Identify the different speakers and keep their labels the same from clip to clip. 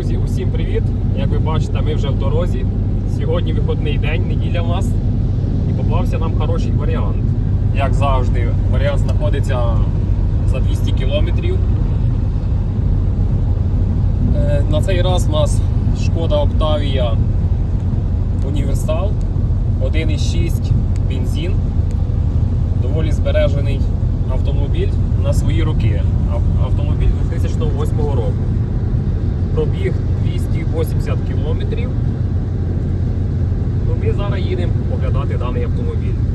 Speaker 1: Друзі, усім привіт! Як ви бачите, ми вже в дорозі. Сьогодні виходний день, неділя в нас. І попався нам хороший варіант. Як завжди, варіант знаходиться за 200 кілометрів. Е, На цей раз у нас шкода Octavia Універсал 1,6 бензин. Доволі збережений автомобіль на свої роки. Автомобіль 2008 року. Пробіг 280 кілометрів. Ну, ми зараз їдемо оглядати даний автомобіль.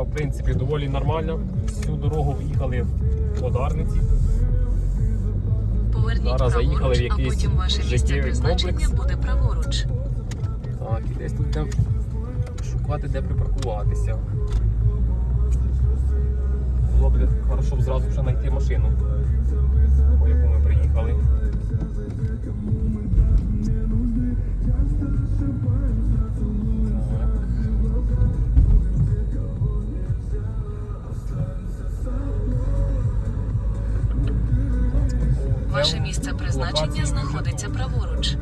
Speaker 1: Дорога, в принципі, доволі нормальна. Всю дорогу їхали в Подарниці.
Speaker 2: Поверніть
Speaker 1: Зараз заїхали в
Speaker 2: праворуч, а потім ваше місце призначення
Speaker 1: комплекс.
Speaker 2: буде праворуч.
Speaker 1: Так, і десь тут будемо шукати, де припаркуватися. Було б хорошо б зразу вже знайти машину, по яку ми приїхали.
Speaker 2: Місце призначення знаходиться праворуч.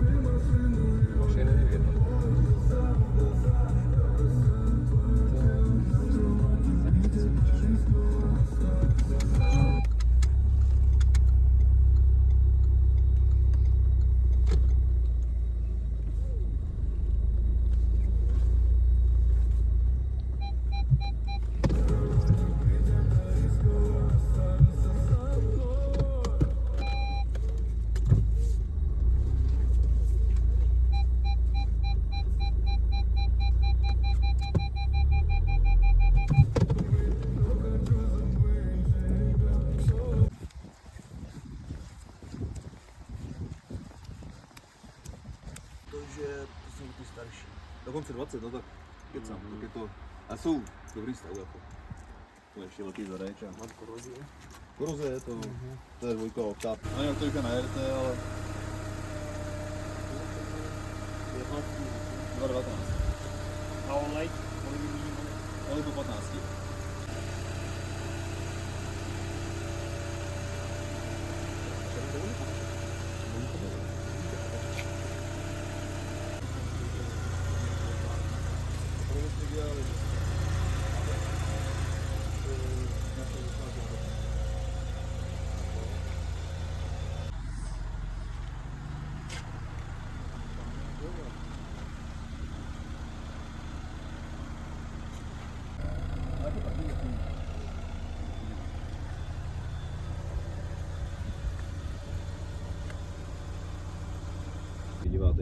Speaker 3: konce 20, no tak kecám, mm-hmm. tak je to, a jsou v dobrý stavu jako. To je ještě velký zadeč a má koroze. Koroze je to, mm-hmm. to je dvojka oktáv. No jak to říká
Speaker 1: na RT,
Speaker 3: ale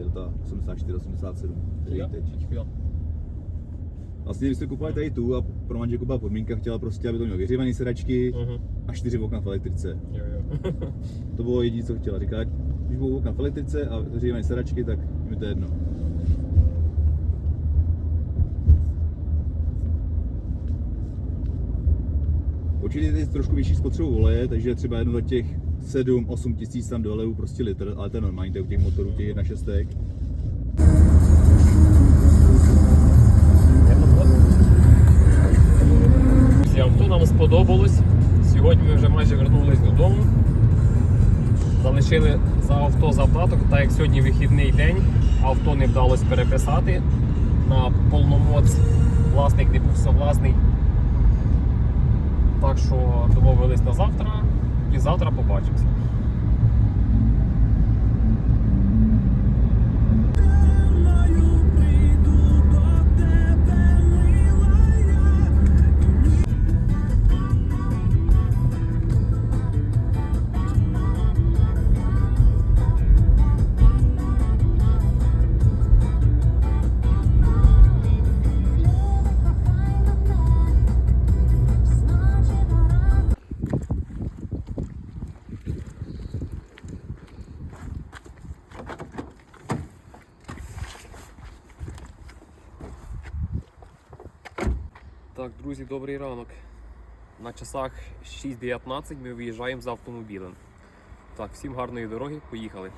Speaker 3: to ta 84, 87, který teď. Vlastně, když jste kupovali tady tu a pro manželku byla podmínka, chtěla prostě, aby to mělo vyřívaný sedačky
Speaker 1: uh-huh.
Speaker 3: a čtyři okna v elektrice.
Speaker 1: Jo, jo.
Speaker 3: to bylo jediné, co chtěla. Říká, když budou okna v elektrice a vyřívaný sedačky, tak mi to je jedno. Určitě je trošku vyšší spotřebu oleje, takže třeba jedno do těch 7-8 tisíc tam doleju prostě litr, ale to je normální, to je u těch motorů, těch 1.6.
Speaker 1: Друзі, авто нам сподобалось. Сьогодні ми вже майже вернулись додому. Залишили за авто задаток, так як сьогодні вихідний день, авто не вдалося переписати на повномоць. Власник не був согласний. Так що домовились на завтра завтра побачимося. Часах 6.19 ми виїжджаємо з автомобілем. Так, всім гарної дороги, поїхали.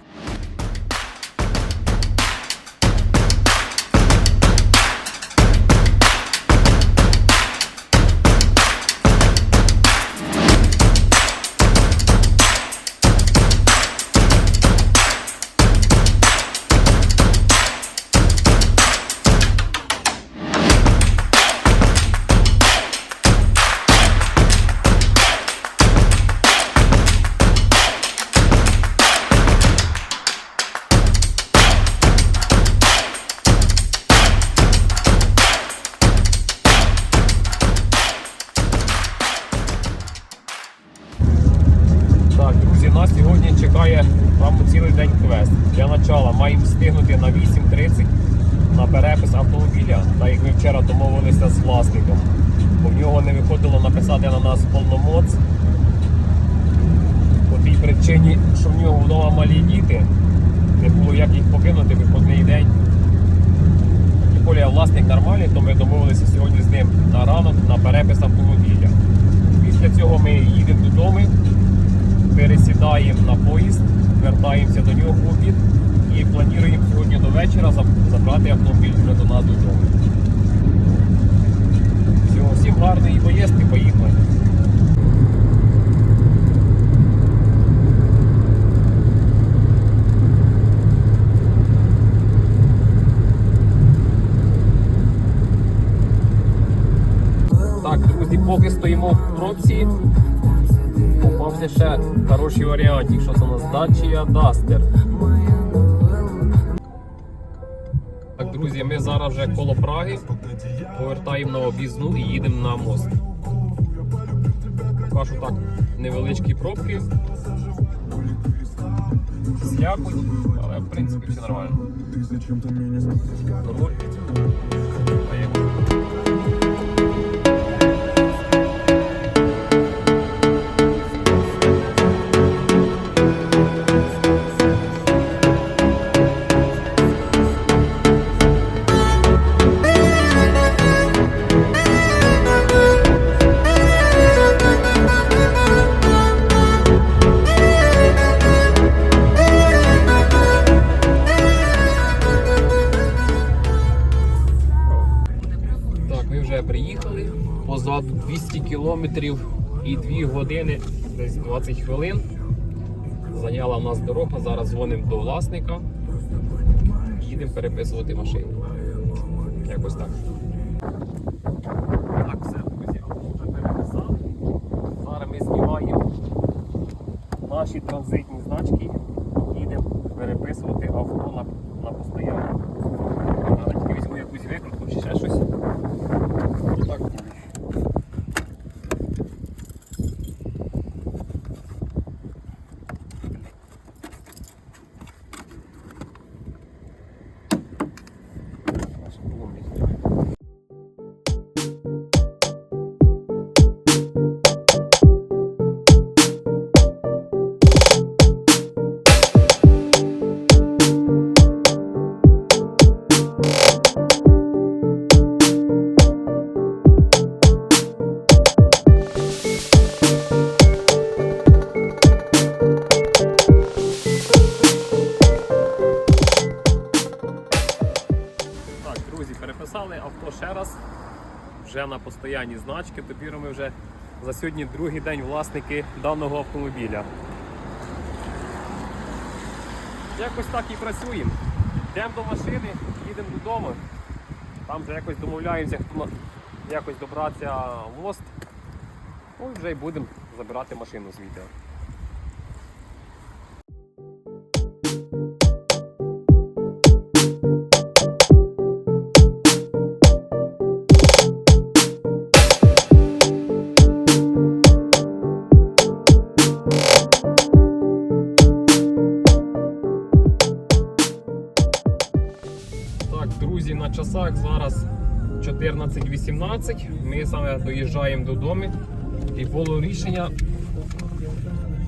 Speaker 1: Вчора домовилися з власником. Бо в нього не виходило написати на нас повномоц. По тій причині, що в нього вдома малі діти, не було як їх покинути виходний день. І полі власник нормальний, то ми домовилися сьогодні з ним на ранок на перепис автомобіля. Після цього ми їдемо додому, пересідаємо на поїзд, вертаємося до нього в обід і плануємо сьогодні до вечора забрати автомобіль вже до нас додому. Всім гарної поїздки, поїхали. Так, друзі, поки стоїмо в пробці, попався ще хороший варіант, якщо це у нас Dacia Duster. Так, друзі, ми зараз вже коло Праги, повертаємо на об'їзну і їдемо на мост. Кажу так, невеличкі пробки. Слякуть, але в принципі все нормально. Руль. Кілометрів і 2 години, десь 20 хвилин. Зайняла в нас дорога. Зараз дзвонимо до власника. Їдемо переписувати машину. Якось так. Так, все, друзі, авто вже переписали. Зараз ми знімаємо наші транзитні значки. Їдемо переписувати авто на, на постоянку. На постоянні значки. Тепер ми вже за сьогодні другий день власники даного автомобіля. Якось так і працюємо. Йдемо до машини, їдемо додому. Там вже якось домовляємося, хто якось добратися в мост. Ну і вже й будемо забирати машину звідти. Так, часах зараз 14.18. Ми саме доїжджаємо додому. І було рішення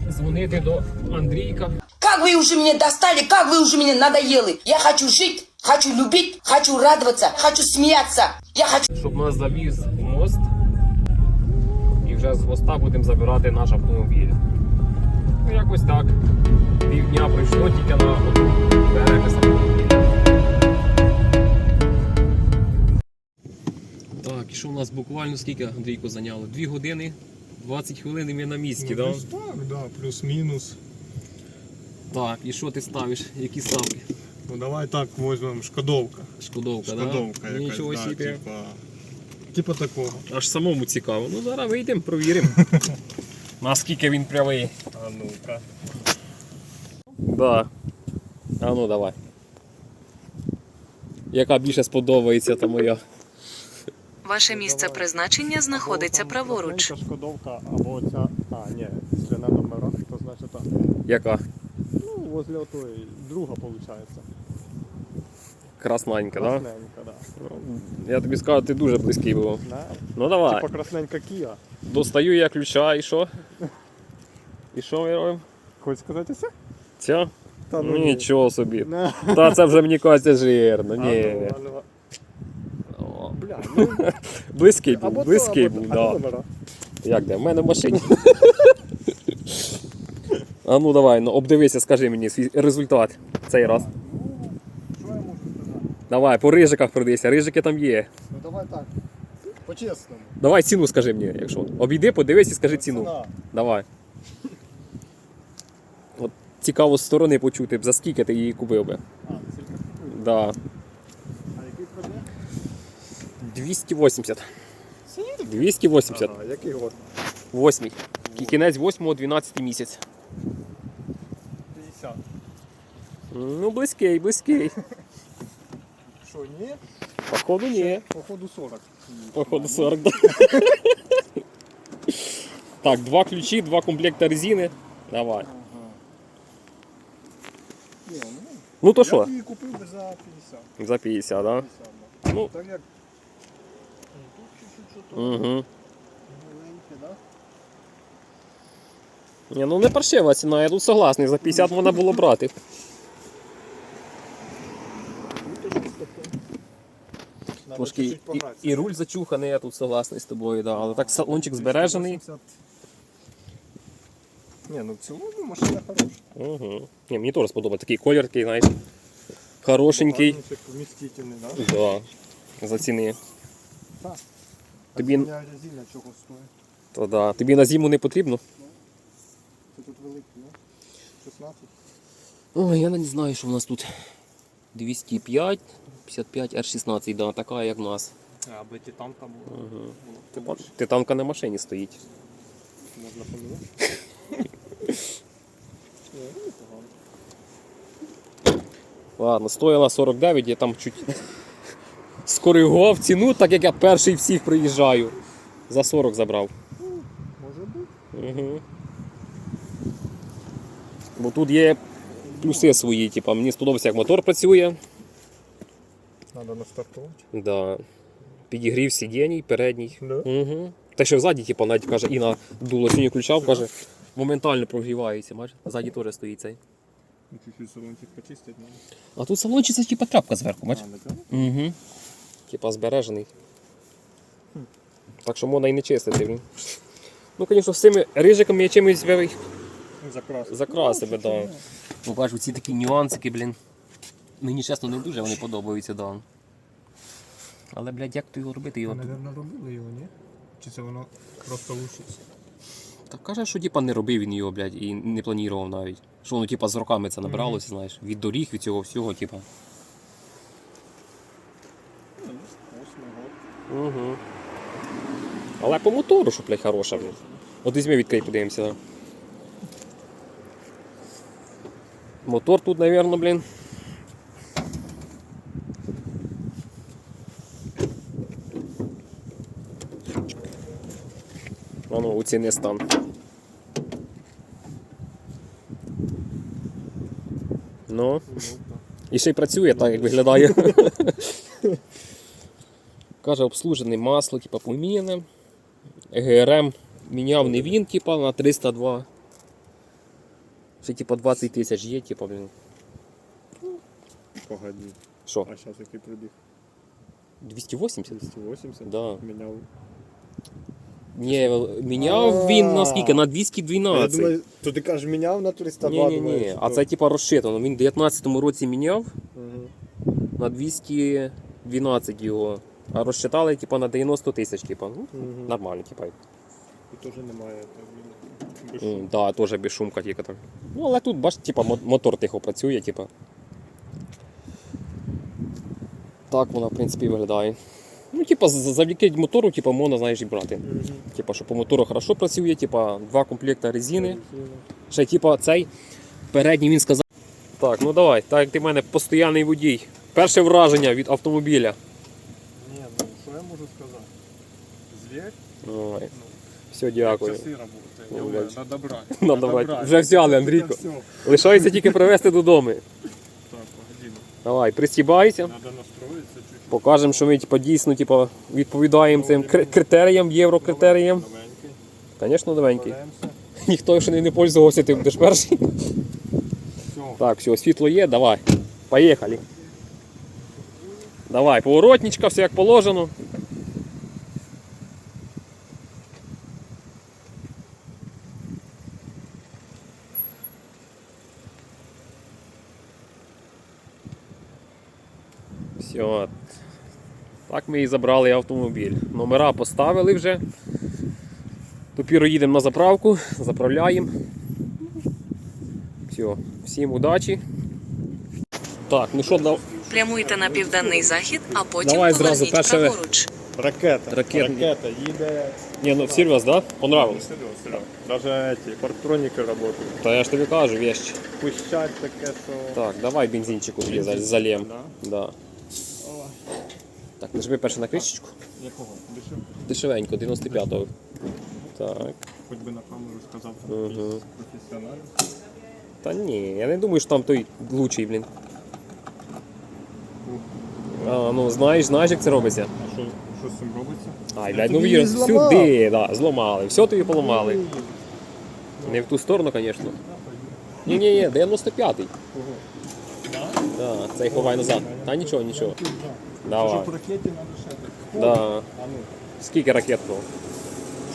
Speaker 1: дзвонити до Андрійка.
Speaker 4: Как вы уже меня достали, как вы уже меня надоели. Я хочу жить, хочу любить, хочу радоваться, хочу смеяться. Я хочу...
Speaker 1: щоб нас завіз в мост. І вже з моста будемо забирати наш автомобіль. Ну, якось так. Півдня пройшло тільки на одну перепис автомобіля. Так, і що в нас буквально скільки Андрійко зайняло? Дві години, 20 хвилин і ми на місці,
Speaker 5: Ну,
Speaker 1: так?
Speaker 5: плюс так, да, плюс-мінус.
Speaker 1: Так, і що ти ставиш? Які ставки?
Speaker 5: Ну давай так возьмем Шкодовка.
Speaker 1: Шкодовка,
Speaker 5: Шкодовка
Speaker 1: да?
Speaker 5: якась,
Speaker 1: Нічого
Speaker 5: да,
Speaker 1: собі.
Speaker 5: типа, типа такого.
Speaker 1: Аж самому цікаво. Ну зараз вийдемо, провіримо. Наскільки він правий. А ну-ка. Да. А ну давай. Яка більше сподобається, та моя.
Speaker 2: Ваше місце призначення знаходиться праворуч.
Speaker 5: Шкодовка або ця. А, ні, якщо на номерах, то значить так.
Speaker 1: Яка?
Speaker 5: Ну, возле отої друга виходить.
Speaker 1: Красненька, так? Да?
Speaker 5: Красненька, да.
Speaker 1: Я тобі скажу, ти дуже близький був.
Speaker 5: Да.
Speaker 1: Ну давай.
Speaker 5: Типа красненька Кія.
Speaker 1: Достаю я ключа і що? І що ми робимо?
Speaker 5: Хочеш сказати все?
Speaker 1: Ця?
Speaker 5: Та
Speaker 1: Ну
Speaker 5: ні.
Speaker 1: нічого собі. Та це вже мені кажеться жирно.
Speaker 5: А
Speaker 1: Ні.
Speaker 5: ну, а ну,
Speaker 1: О,
Speaker 5: Бля, ну,
Speaker 1: Близький був,
Speaker 5: або то,
Speaker 1: близький
Speaker 5: або
Speaker 1: був, да. Як де? В мене в машині. а ну давай, ну обдивися, скажи мені свій результат цей раз.
Speaker 5: Що я можу сказати?
Speaker 1: Давай, по рижиках пройдися, рижики там є.
Speaker 5: Ну давай так. По-чесному.
Speaker 1: Давай ціну скажи мені, якщо. Обійди, подивись і скажи ціну.
Speaker 5: Ціна.
Speaker 1: Давай. От цікаво з сторони почути, за скільки ти її купив би.
Speaker 5: А, тільки купив.
Speaker 1: Да.
Speaker 5: А який пробіг?
Speaker 1: 280. 280.
Speaker 5: Ага, який год?
Speaker 1: Восьмий. Кінець 8 12 місяць.
Speaker 5: 50.
Speaker 1: Ну, близький, близький.
Speaker 5: Що, ні?
Speaker 1: Походу, ні.
Speaker 5: Походу 40.
Speaker 1: Походу 40, да. Так, два ключі, два комплекта резини. Давай.
Speaker 5: Ні, ну,
Speaker 1: Ну то
Speaker 5: я
Speaker 1: що?
Speaker 5: б її купив би за 50.
Speaker 1: За 50, да?
Speaker 5: да.
Speaker 1: Ну.
Speaker 5: Так як... Ну, Тут чуть-чуть що то
Speaker 1: Угу.
Speaker 5: маленьке, да?
Speaker 1: Ні, ну не паршива ціна, я тут согласний, за 50 можна було брати.
Speaker 5: Таке.
Speaker 1: Трошки і, і руль зачуханий, я тут согласний з тобою, да. але так салончик збережений.
Speaker 5: Ні, ну в цілому машина хороша.
Speaker 1: Угу. Ні, мені теж сподобається. Такий колір, такий, знаєш, хорошенький.
Speaker 5: Вмістительний, да?
Speaker 1: Да. За ціни.
Speaker 5: Так.
Speaker 1: Тобі-
Speaker 5: А зимня резина чого стоїть?
Speaker 1: То да. Тобі на зиму не потрібно?
Speaker 5: Це тут великий, да? 16?
Speaker 1: Ой, я не знаю, що в нас тут. 205, 55 R16, да, така як в нас.
Speaker 5: Аби титанка була.
Speaker 1: Угу.
Speaker 5: Було б
Speaker 1: Титанка на машині стоїть.
Speaker 5: Можна поміняти. Ну.
Speaker 1: Ладно, стоїла 49, я там чуть скоригував ціну, так як я перший всіх приїжджаю. За 40 забрав.
Speaker 5: Може бути.
Speaker 1: Угу. Бо тут є плюси свої, типа, мені сподобався, як мотор працює.
Speaker 5: Треба настартувати.
Speaker 1: Да. Підігрів сидінь передній.
Speaker 5: Да?
Speaker 1: Угу. Те, що ззаді, типу, навіть каже, і на дуло сьогодні включав, каже, моментально прогрівається, бачиш? Ззаді теж стоїть цей.
Speaker 5: Чуть-чуть салончик почистити надо.
Speaker 1: А тут салончик це типа тряпка зверху, бачиш? Угу. Типа збережений. Так що можна і не чистити. блін. Ну, звісно, з цими рижиками я чимось би їх закрасив би, да. Ну, бачу, ці такі нюансики, блін. Мені чесно не дуже вони подобаються, да. Але, блядь, як то його робити? Його...
Speaker 5: Наверно, робили його, ні? Чи це воно просто лучиться?
Speaker 1: Так каже, що типа не робив він його, блядь, і не планував навіть. Що воно типа з роками це набиралося, знаєш, від доріг, від цього всього, типа. Угу. Але по мотору, що, блядь, хороша, блядь. От візьми відкрий, подивимося. Мотор тут, наверное, блін. А ну, оціни стан. Ну. І ще й працює так, як виглядає. Каже, обслужене масло, типа поміняне. ГРМ міняв не він, типа, на 302. Ще типа 20 тисяч є, типа, блін.
Speaker 5: Погоди.
Speaker 1: Що?
Speaker 5: А зараз який пробіг?
Speaker 1: 280?
Speaker 5: 280?
Speaker 1: Да.
Speaker 5: Міняв.
Speaker 1: Ні, міняв він на скільки? На 212.
Speaker 5: Я думаю, то ти кажеш, міняв на 302,
Speaker 1: Ні, ні, ні. А це типа розчитано. Він в 19-му році міняв
Speaker 5: Мгм.
Speaker 1: на 212 його. А розчитали типа на 90 тисяч, типа. Ну,
Speaker 5: Мгм.
Speaker 1: нормально, типа.
Speaker 5: І теж немає. так,
Speaker 1: М. Да, теж без шумка тільки так. Ну, але тут, бач, типа, мо- мотор тихо працює, типа. Так вона, в принципі, виглядає. Ну, типа, з- завдяки мотору, типа, можна, знаєш, і брати. Типа, що по мотору хорошо працює, типа, два комплекти резини. Ще, типа, цей передній він сказав. Так, ну давай, так як ти в мене постійний водій. Перше враження від автомобіля.
Speaker 5: Ну можу сказати? Звір,
Speaker 1: Ой. Все, дякую.
Speaker 5: часи роботи.
Speaker 1: Ну,
Speaker 5: Я
Speaker 1: блядь.
Speaker 5: вже надо брати.
Speaker 1: Надо брати. Вже взяли, Андрійко.
Speaker 5: Все.
Speaker 1: Лишається тільки привезти додому.
Speaker 5: Так, погоди.
Speaker 1: Давай, пристібайся.
Speaker 5: Надо настроїтися чуть-чуть.
Speaker 1: Покажемо, що ми типа, дійсно типа, відповідаємо цим кри- критеріям, єврокритеріям.
Speaker 5: Новенький.
Speaker 1: Звісно, новенький.
Speaker 5: Беремося.
Speaker 1: Ніхто ще не, не пользувався, ти будеш перший.
Speaker 5: Все.
Speaker 1: Так, все, світло є, давай. Поїхали. Давай, поворотничка, все як положено. Все. Так ми і забрали автомобіль. Номера поставили вже. Тепер їдемо на заправку, заправляємо. Все, всім удачі. Так, ну що, дав...
Speaker 2: Прямуйте на південний захід, а потім
Speaker 1: Давай зразу
Speaker 2: поверніть
Speaker 1: перше ви-
Speaker 2: праворуч.
Speaker 5: Ракета.
Speaker 1: Ракет-
Speaker 5: Ракета їде.
Speaker 1: Ні, ну серйоз, да? Понравилось?
Speaker 5: Серйозно, серйозно. Даже эти парктроніки працюють.
Speaker 1: Та я ж тобі кажу, вещь.
Speaker 5: Пищать таке, що...
Speaker 1: Так, давай бензинчику тоді.
Speaker 5: Да?
Speaker 1: Да. Так, нажми перше на кришечку.
Speaker 5: Якого? Дешевше.
Speaker 1: Дешевенько, 95-го. Так.
Speaker 5: Хоч би на камеру сказав,
Speaker 1: Мгм.
Speaker 5: якийсь професіонал.
Speaker 1: Та ні, я не думаю, що там той лучший, блін. А, ну знаєш, знаєш, як це робиться?
Speaker 5: А що, що з цим робиться?
Speaker 1: Ай,
Speaker 5: Я
Speaker 1: блядь, ну
Speaker 5: зламав.
Speaker 1: сюди, да, зламали. Все тобі поламали. Не в ту сторону, звісно. Ні, ні, ні, 95-й. Да, цей ховай назад. Та нічого, нічого. Давай.
Speaker 5: Щоб ракеті треба ще так.
Speaker 1: Да.
Speaker 5: А ну,
Speaker 1: Скільки ракет було?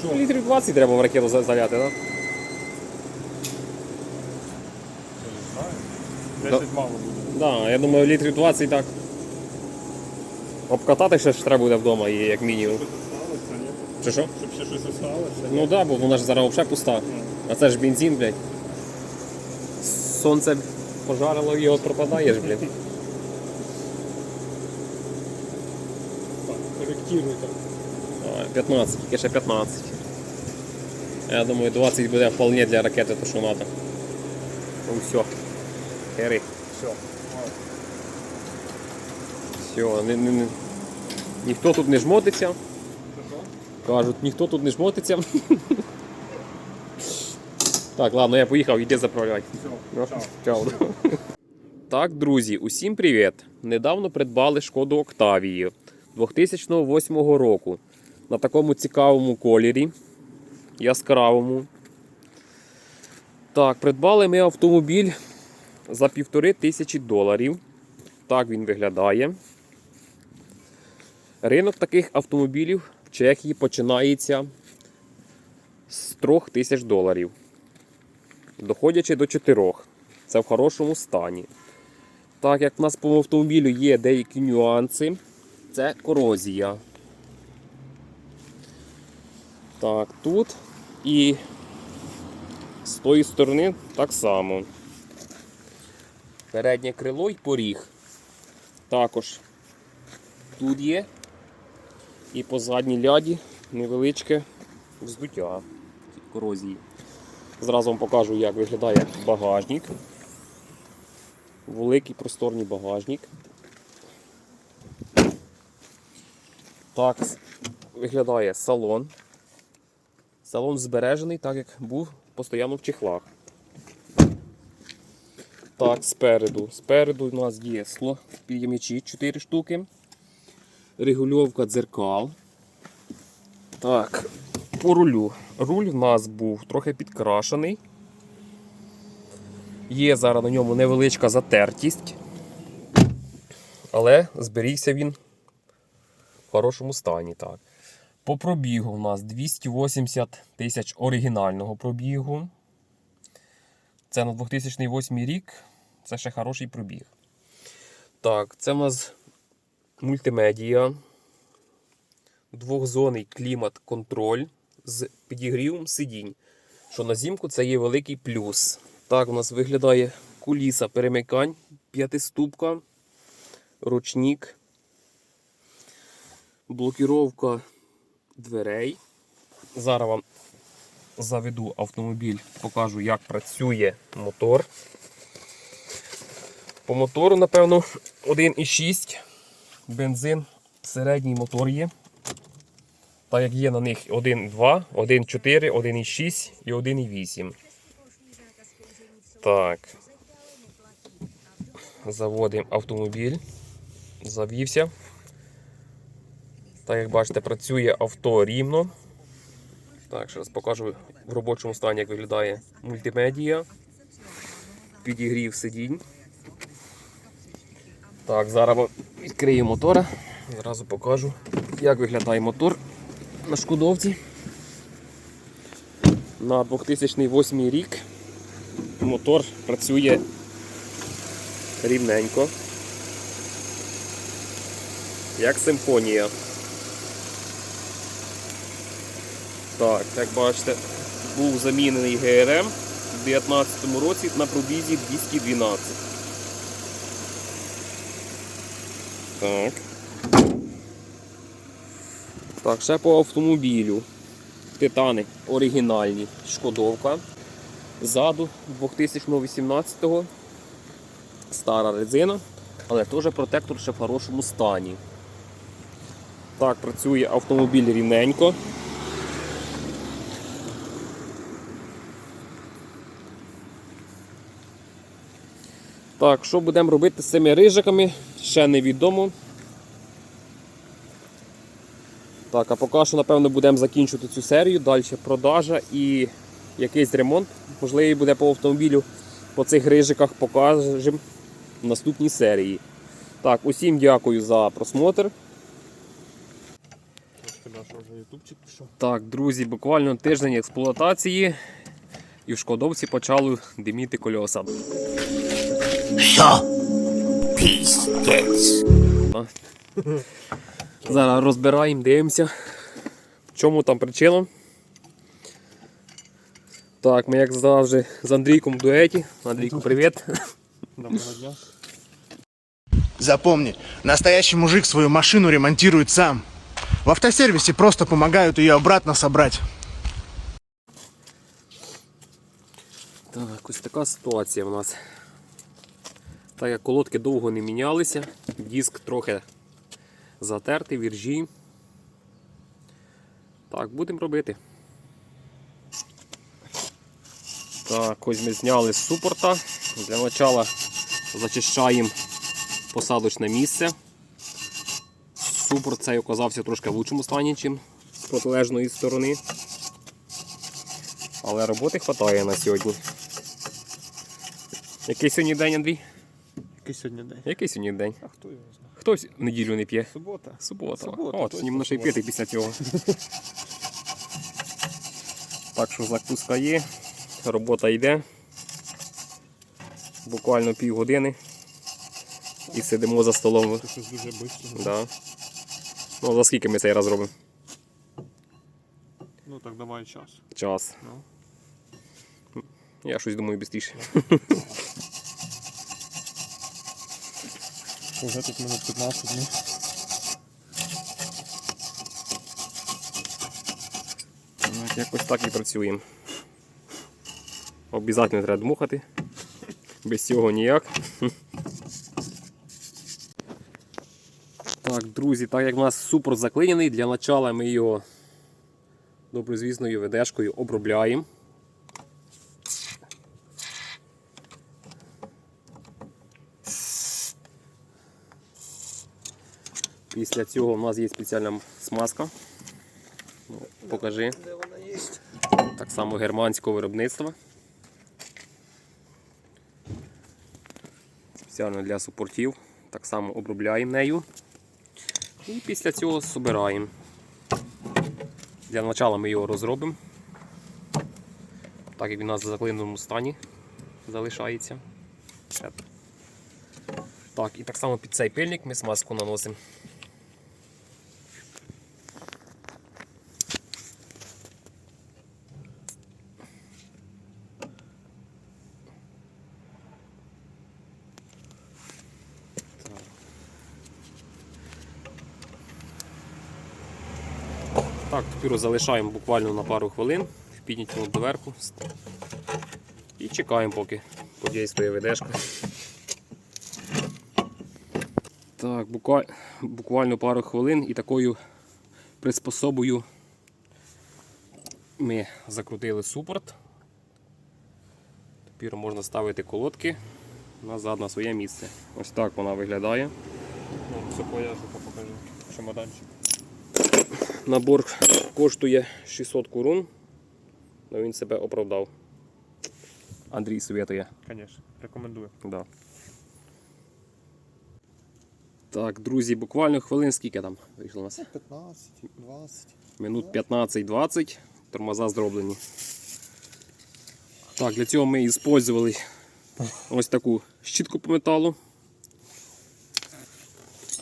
Speaker 5: Що?
Speaker 1: Літрів 20 треба в ракету заляти, так?
Speaker 5: не знаю. 10 мало буде.
Speaker 1: Да? Да, я думаю, літрів 20 так. Обкатати ще ж треба буде вдома, і як мінімум.
Speaker 5: Щось осталося, ні?
Speaker 1: Чи що?
Speaker 5: Щоб ще щось осталося.
Speaker 1: Ну так, да, бо вона ж зараз взагалі пуста. А це ж бензин, блядь. Сонце пожарило от пропадаєш, блядь. Давай, 15, тільки ще 15. Я думаю, 20 буде вполне для ракети, то що треба. Ну все. Хери.
Speaker 5: Все.
Speaker 1: Все, не, не, не. ніхто тут не жмотиться. Кажуть, ніхто тут не жмотиться. Так, ладно, я поїхав, іди заправляй.
Speaker 5: Все.
Speaker 1: Ну,
Speaker 5: Чао.
Speaker 1: Чао. Так, друзі, усім привіт! Недавно придбали шкоду Октавії 2008 року на такому цікавому кольорі, яскравому. Так, придбали ми автомобіль за півтори тисячі доларів. Так він виглядає. Ринок таких автомобілів в Чехії починається з 3 тисяч доларів, доходячи до 4. Це в хорошому стані. Так як в нас по автомобілю є деякі нюанси, це корозія. Так, тут і з тої сторони так само. Переднє крило і поріг. Також тут є. І по задній ляді невеличке вздуття корозії. Зразу вам покажу, як виглядає багажник. Великий просторний багажник. Так виглядає салон. Салон збережений, так як був постійно в чехлах. Так, спереду. Спереду у нас є скло 4 штуки. Регульовка дзеркал. Так, по рулю. Руль в нас був трохи підкрашений. Є зараз на ньому невеличка затертість. Але зберігся він хорошому стані. Так. По пробігу у нас 280 тисяч оригінального пробігу. Це на 2008 рік. Це ще хороший пробіг. Так, це у нас мультимедіа. Двохзонний клімат-контроль з підігрівом сидінь. Що на зімку це є великий плюс. Так у нас виглядає куліса перемикань, п'ятиступка, ручник, блокіровка дверей. Зараз вам заведу автомобіль, покажу, як працює мотор. По мотору, напевно, 1,6 бензин, середній мотор є. Так як є на них 1,2, 1,4, 1,6 і 1,8. Так. Заводимо автомобіль. Завівся. Так як бачите, працює авто рівно. Так, ще раз покажу в робочому стані, як виглядає мультимедія. Підігрів сидінь. Так, зараз ми відкриємо мотора. Зразу покажу, як виглядає мотор на Шкодовці. На 2008 рік мотор працює рівненько. Як симфонія. Так, як бачите, був замінений ГРМ у 2019 році на пробізі 212. Так. Так, ще по автомобілю. Титани оригінальні. Шкодовка. Ззаду 2018-го. Стара резина, але теж протектор ще в хорошому стані. Так, працює автомобіль рівненько. Так, що будемо робити з цими рижиками, ще невідомо. Так, а поки що, напевно, будемо закінчувати цю серію. Далі продажа і якийсь ремонт. Можливий буде по автомобілю по цих рижиках покажемо в наступній серії. Так, усім дякую за просмотр. Так, друзі, буквально тиждень експлуатації і в Шкодовці почали диміти кольоса.
Speaker 6: Все. Пиздец.
Speaker 1: Зараз розбираємо, дивимося. В чому там причина? Так, ми як завжди з Андрійком в дуеті. Андрійку, привіт.
Speaker 5: Доброго дня.
Speaker 6: Запомни, настоящий мужик свою машину ремонтирует сам. В автосервисе просто помогают ее обратно собрать.
Speaker 1: Так, ось така ситуація в нас. Так як колодки довго не мінялися, диск трохи затертий, віржі. Так, будемо робити. Так, ось ми зняли з супорта. Для початку зачищаємо посадочне місце. Супорт цей оказався трошки в лучшому стані, ніж з протилежної сторони. Але роботи вистачає на сьогодні. Який сьогодні день, Андрій?
Speaker 5: Який сьогодні день?
Speaker 1: Який сьогодні день?
Speaker 5: А хто його знає?
Speaker 1: Хтось в неділю не п'є.
Speaker 5: Субота.
Speaker 1: Субота.
Speaker 5: Субота,
Speaker 1: сьогодні можна ще й
Speaker 5: субота.
Speaker 1: після цього. так що закуска є, робота йде. Буквально півгодини. І сидимо за столом.
Speaker 5: Це щось дуже швидко.
Speaker 1: Да. Ну, за скільки ми цей раз робимо?
Speaker 5: Ну так давай час.
Speaker 1: Час.
Speaker 5: Ну.
Speaker 1: Я щось думаю швидше.
Speaker 5: Уже тут минут 15 днів.
Speaker 1: Якось так і працюємо. Обов'язково треба дмухати. Без цього ніяк. Так, друзі, так як в нас супер заклинений, для начала ми його доброзвісною ведешкою обробляємо. Після цього у нас є спеціальна смазка. Ну, Покажи.
Speaker 3: Де вона є?
Speaker 1: Так само германського виробництва. Спеціально для супортів. Так само обробляємо нею. І після цього збираємо. Для початку ми його розробимо. Так як він у нас в заклиненому стані залишається. Так, і так само під цей пильник ми смазку наносимо. Так, залишаємо буквально на пару хвилин, піднятимо доверху і чекаємо, поки подействує ведешка. Так, буквально пару хвилин і такою приспособою ми закрутили супорт. Тепер можна ставити колодки назад на своє місце. Ось так вона виглядає.
Speaker 5: Ну, все пояжу, покажи. Чемоданчик.
Speaker 1: Набор коштує 600 корун, але він себе оправдав. Андрій советує.
Speaker 5: Конечно, рекомендую.
Speaker 1: Да. Так, друзі, буквально хвилин скільки там вийшло у нас?
Speaker 5: 15, 20.
Speaker 1: Минут 15-20. Тормоза зроблені. Так, для цього ми використовували ось таку щітку по металу.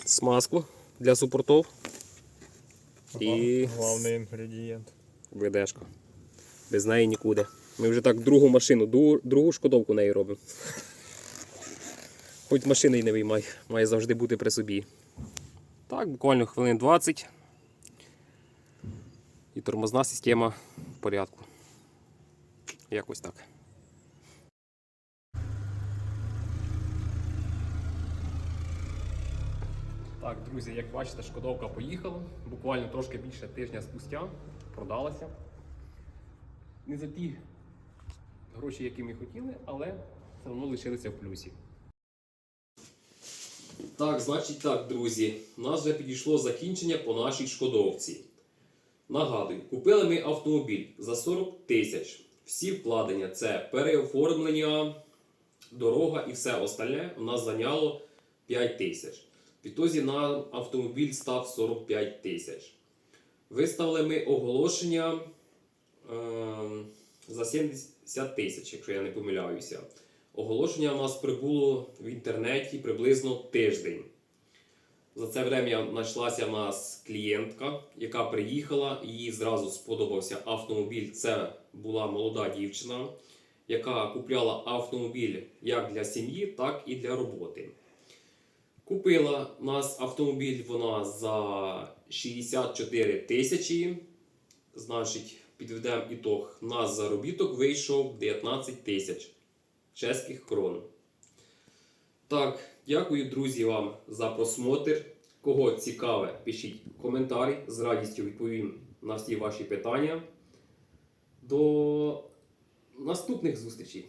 Speaker 1: Смазку для супортов. І
Speaker 5: Главний інгредієнт.
Speaker 1: ведешка. Без неї нікуди. Ми вже так другу машину, другу, другу шкодовку неї робимо. Хоч машини й не виймай, має завжди бути при собі. Так, буквально хвилин 20. І тормозна система в порядку. Якось так. Так, друзі, як бачите, шкодовка поїхала. Буквально трошки більше тижня спустя продалася. Не за ті гроші, які ми хотіли, але все одно лишилися в плюсі. Так, значить так, друзі, у нас вже підійшло закінчення по нашій шкодовці. Нагадую, купили ми автомобіль за 40 тисяч. Всі вкладення це переоформлення, дорога і все остальне у нас зайняло 5 тисяч. Відтоді на автомобіль став 45 тисяч. Виставили ми оголошення е, за 70 тисяч, якщо я не помиляюся. Оголошення у нас прибуло в інтернеті приблизно тиждень. За це время знайшлася в нас клієнтка, яка приїхала, їй зразу сподобався автомобіль. Це була молода дівчина, яка купляла автомобіль як для сім'ї, так і для роботи. Купила нас автомобіль вона за 64 тисячі. Значить, підведемо ітог. Нас заробіток вийшов 19 тисяч чеських крон. Так, дякую, друзі, вам за просмотр. Кого цікаве, пишіть коментарі. З радістю відповім на всі ваші питання. До наступних зустрічей.